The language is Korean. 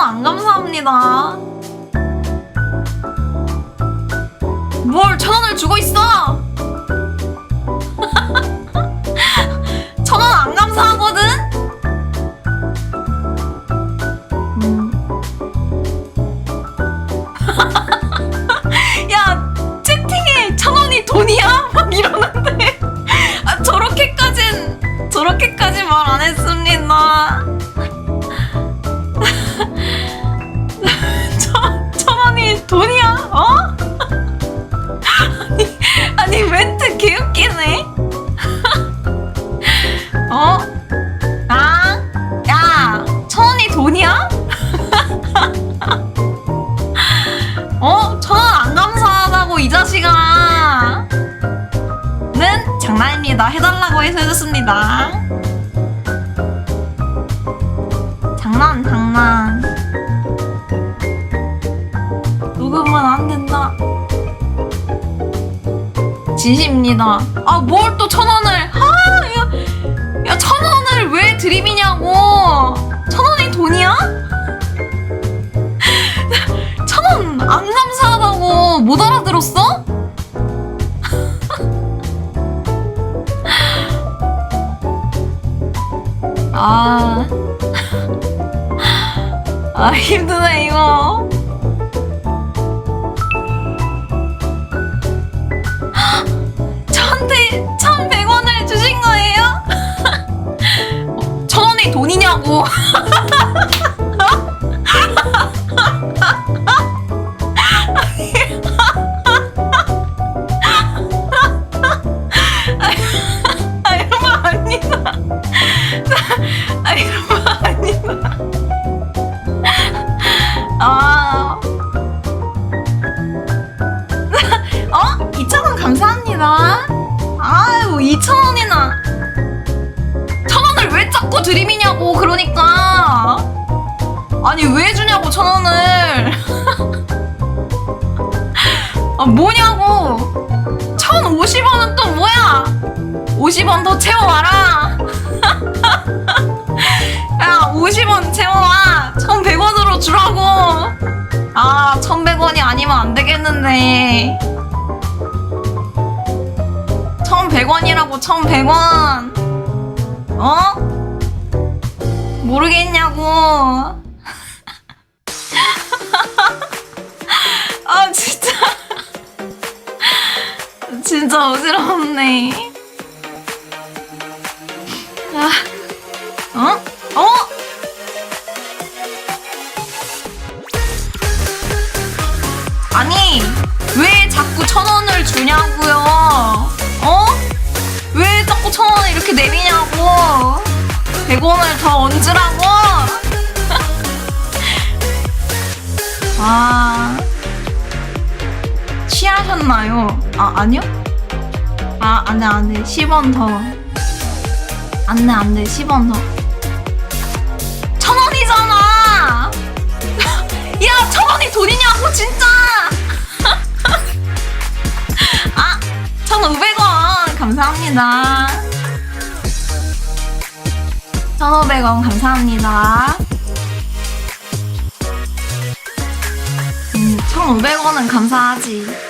안 감사합니다. 뭘 천 원을 주고 있어? 장난입니다. 해달라고 해서 해줬습니다. 장난, 장난. 녹음은 안 된다. 진심입니다. 아, 뭘 또 천 원을. 아, 이거. 야, 천 원을 왜 드림이냐고. 천 원이 돈이야? 천 원 안 감사하다고 못 알아들었어? 아. 아, 힘드네, 이거. 아. 어? 2,000원 감사합니다. 아유, 2,000원이나. 1,000원을 왜 자꾸 드림이냐고, 그러니까. 아니, 왜 주냐고, 1,000원을. 아, 뭐냐고. 1,050원은 또 뭐야? 50원 더 채워와라. 야, 50원 채워와. 1,100원으로 주라고. 아, 1,100원이 아니면 안 되겠는데. 1,100원이라고, 1,100원. 어? 모르겠냐고. 아, 진짜. 진짜 어지럽네. 아, 어? 어? 아니, 왜 자꾸 천 원을 주냐고요? 어? 왜 자꾸 천 원을 이렇게 내미냐고? 백 원을 더 얹으라고? 아, 취하셨나요? 아, 아니요? 아, 안 돼, 안 돼. 10원 더. 안 돼, 안 돼. 10원 더. 감사합니다. 1,500원 감사합니다. 음, 1,500원은 감사하지.